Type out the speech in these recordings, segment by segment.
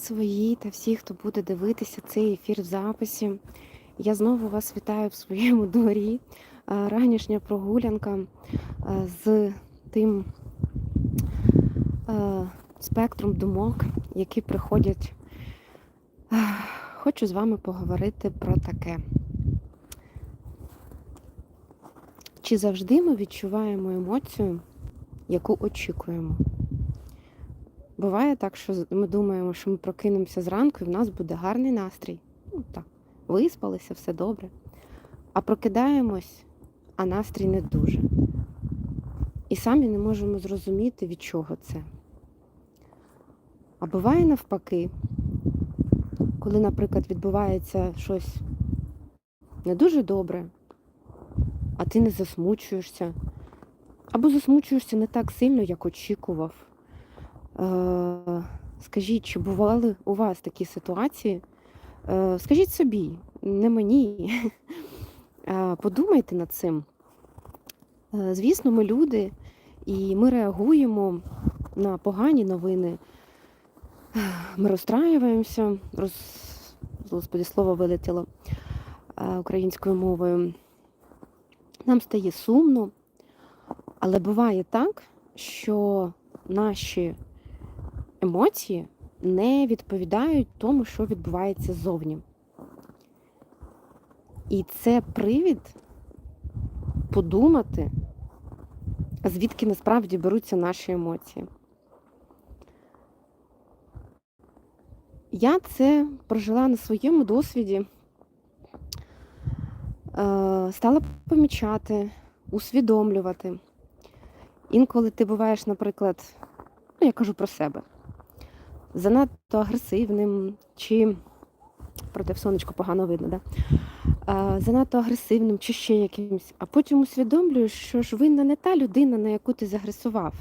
свої та всі, хто буде дивитися цей ефір в записі. Я знову вас вітаю в своєму дворі. Ранішня прогулянка з тим спектром думок, які приходять. Хочу з вами поговорити про таке. Чи завжди ми відчуваємо емоцію, яку очікуємо? Буває так, що ми думаємо, що ми прокинемося зранку і в нас буде гарний настрій. Ну так, виспалися, все добре. А прокидаємось, а настрій не дуже. І самі не можемо зрозуміти, від чого це. А буває навпаки, коли, наприклад, відбувається щось не дуже добре, а ти не засмучуєшся, або засмучуєшся не так сильно, як очікував. Е, Скажіть, чи бували у вас такі ситуації? Е, Скажіть собі, не мені. Е, Подумайте над цим. Звісно, ми люди, і ми реагуємо на погані новини. Ми розстраюємося, роз... Господи, слово вилетіло українською мовою. Нам стає сумно, але буває так, що наші емоції не відповідають тому, що відбувається ззовні. І це привід подумати, звідки насправді беруться наші емоції. Я це прожила на своєму досвіді, е, стала помічати, усвідомлювати. Інколи ти буваєш, наприклад, ну я кажу про себе, занадто агресивним, чи проте в сонечку погано видно, да? а, занадто агресивним чи ще якимось, а потім усвідомлюєш, що ж винна не та людина, на яку ти загресував.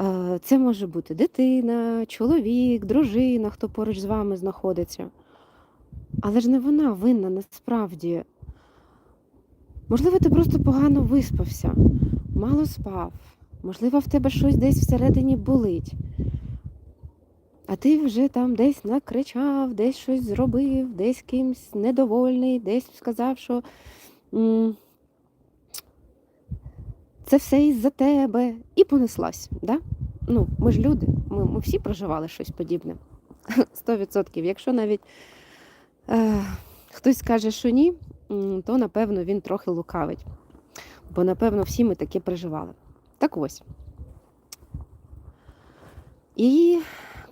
Е, Це може бути дитина, чоловік, дружина, хто поруч з вами знаходиться. Але ж не вона винна насправді. Можливо, ти просто погано виспався, мало спав, можливо, в тебе щось десь всередині болить. А ти вже там десь накричав, десь щось зробив, десь кимсь недовольний, десь сказав, що це все із-за тебе, і понеслась. Да? Ну, ми ж люди, ми, ми всі проживали щось подібне. 100%. Якщо навіть е, хтось скаже, що ні, то напевно він трохи лукавить. Бо напевно всі ми таке переживали. Так ось. І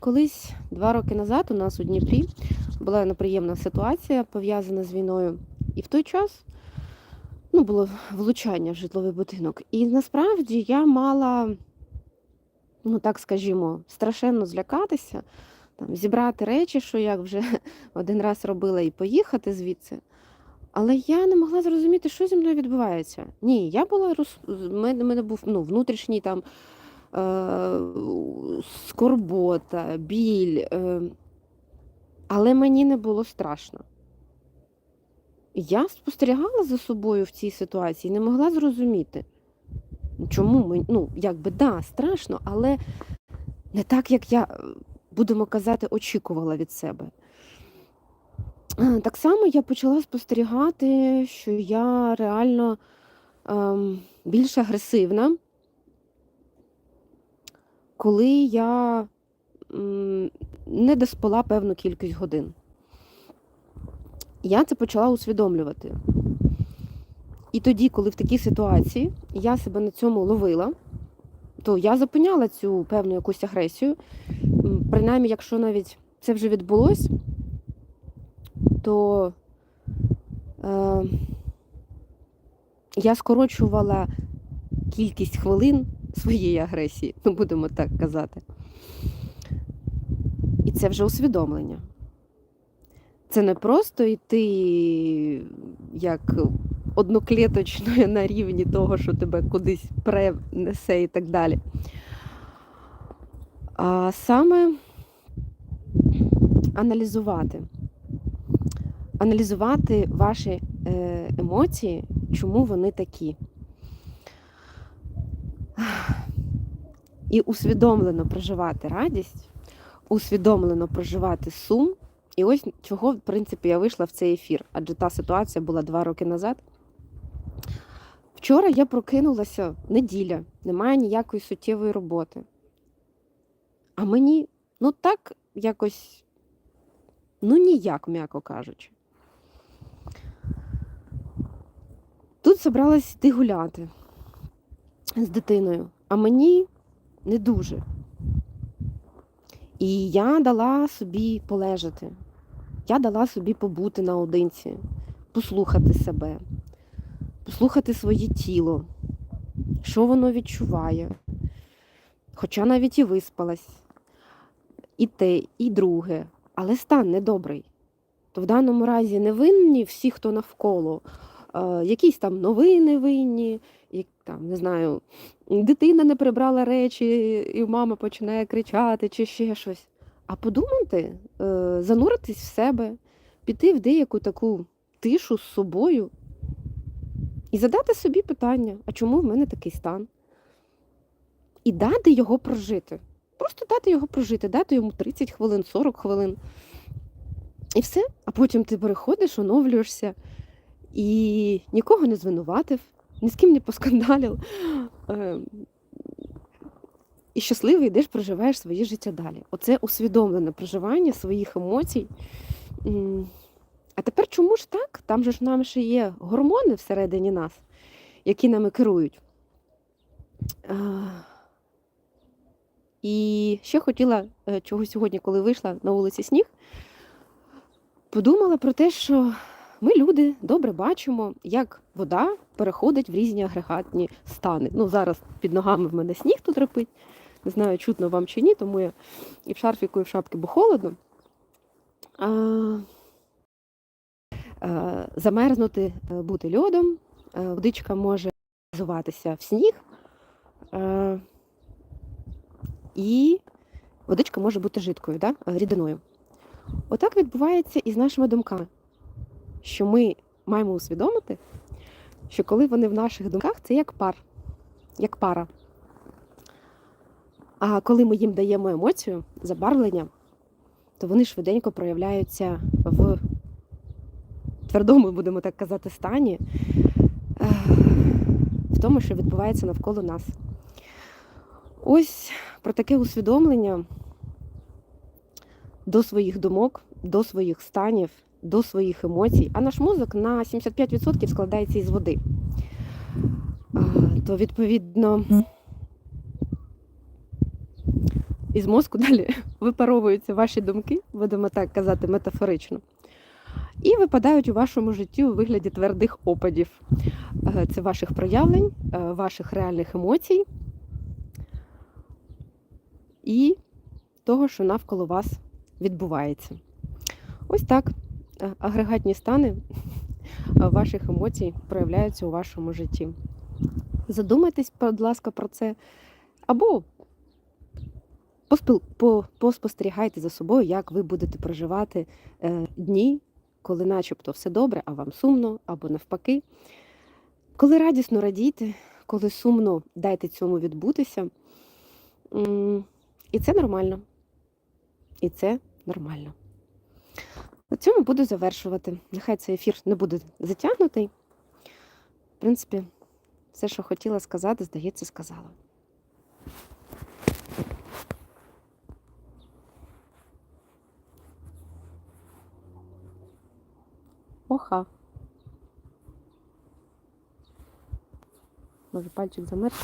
колись два роки назад у нас у Дніпрі була неприємна ситуація пов'язана з війною. І в той час ну, було влучання в житловий будинок. І насправді я мала, ну так скажімо, страшенно злякатися, там, зібрати речі, що я вже один раз робила, і поїхати звідси. Але я не могла зрозуміти, що зі мною відбувається. Ні, я була роз... мене, був ну, внутрішній там. Скорбота, біль, е... але мені не було страшно. Я спостерігала за собою в цій ситуації, не могла зрозуміти, чому ми, ну, якби да, страшно, але не так, як я, е, будемо казати, очікувала від себе. Е, Так само я почала спостерігати, що я реально ем, більш агресивна, коли я не доспала певну кількість годин. Я це почала усвідомлювати. І тоді, коли в такій ситуації я себе на цьому ловила, то я зупиняла цю певну якусь агресію. Принаймні, якщо навіть це вже відбулось, то е, я скорочувала кількість хвилин своєї агресії, ну будемо так казати. І це вже усвідомлення. Це не просто йти як одноклеточною на рівні того, що тебе кудись пренесе і так далі. А саме аналізувати. Аналізувати ваші е, емоції, чому вони такі. І усвідомлено проживати радість, усвідомлено проживати сум. І ось чого, в принципі, я вийшла в цей ефір, адже та ситуація була два роки назад. Вчора я прокинулася неділя, немає ніякої суттєвої роботи. А мені, ну так, якось, ну ніяк, м'яко кажучи. Тут зібралась йти гуляти з дитиною, а мені не дуже. І я дала собі полежати. Я дала собі побути наодинці, послухати себе, послухати своє тіло, що воно відчуває. Хоча навіть і виспалась, і те, і друге, але стан недобрий. То в даному разі не винні всі, хто навколо, якісь там новини винні, як там, не знаю, дитина не прибрала речі, і мама починає кричати чи ще щось. А подумати, е, зануритись в себе, піти в деяку таку тишу з собою і задати собі питання, а чому в мене такий стан? І дати його прожити. Просто дати його прожити, дати йому 30 хвилин, 40 хвилин. І все. А потім ти переходиш, оновлюєшся і нікого не звинуватив, ні з ким не поскандалив. Е, І щасливий йдеш, проживаєш своє життя далі. Оце усвідомлене проживання своїх емоцій. А тепер чому ж так? Там же ж нам ще є гормони всередині нас, які нами керують. І ще хотіла, е, чого сьогодні, коли вийшла на вулиці сніг, подумала про те, що ми, люди, добре бачимо, як вода переходить в різні агрегатні стани. Ну, зараз під ногами в мене сніг тут репить. Не знаю, чутно вам чи ні, тому я і в шарфіку, і в шапці, бо холодно. А, а, замерзнути, е, бути льодом, е, водичка може зуватися в сніг. Е, і водичка може бути жидкою, да? рідиною. Отак відбувається і з нашими думками, що ми маємо усвідомити, що коли вони в наших думках, це як пар, як пара. А коли ми їм даємо емоцію, забарвлення, то вони швиденько проявляються в твердому, будемо так казати, стані, е, в тому, що відбувається навколо нас. Ось про таке усвідомлення до своїх думок, до своїх станів, до своїх емоцій. А наш мозок на 75% складається із води. То, відповідно, із мозку далі випаровуються ваші думки, будемо так казати метафорично, і випадають у вашому житті у вигляді твердих опадів. Це ваших проявлень, ваших реальних емоцій і того, що навколо вас відбувається. Ось так агрегатні стани ваших емоцій проявляються у вашому житті. Задумайтесь, будь ласка, про це. Або поспостерігайте за собою, як ви будете проживати е, дні, коли начебто все добре, а вам сумно, або навпаки. Коли радісно радійте, коли сумно, дайте цьому відбутися. І це нормально. І це нормально. Цьому буду завершувати. Нехай цей ефір не буде затягнутий. В принципі, все, що хотіла сказати, здається, сказала. Оха. Може, пальчик замерз?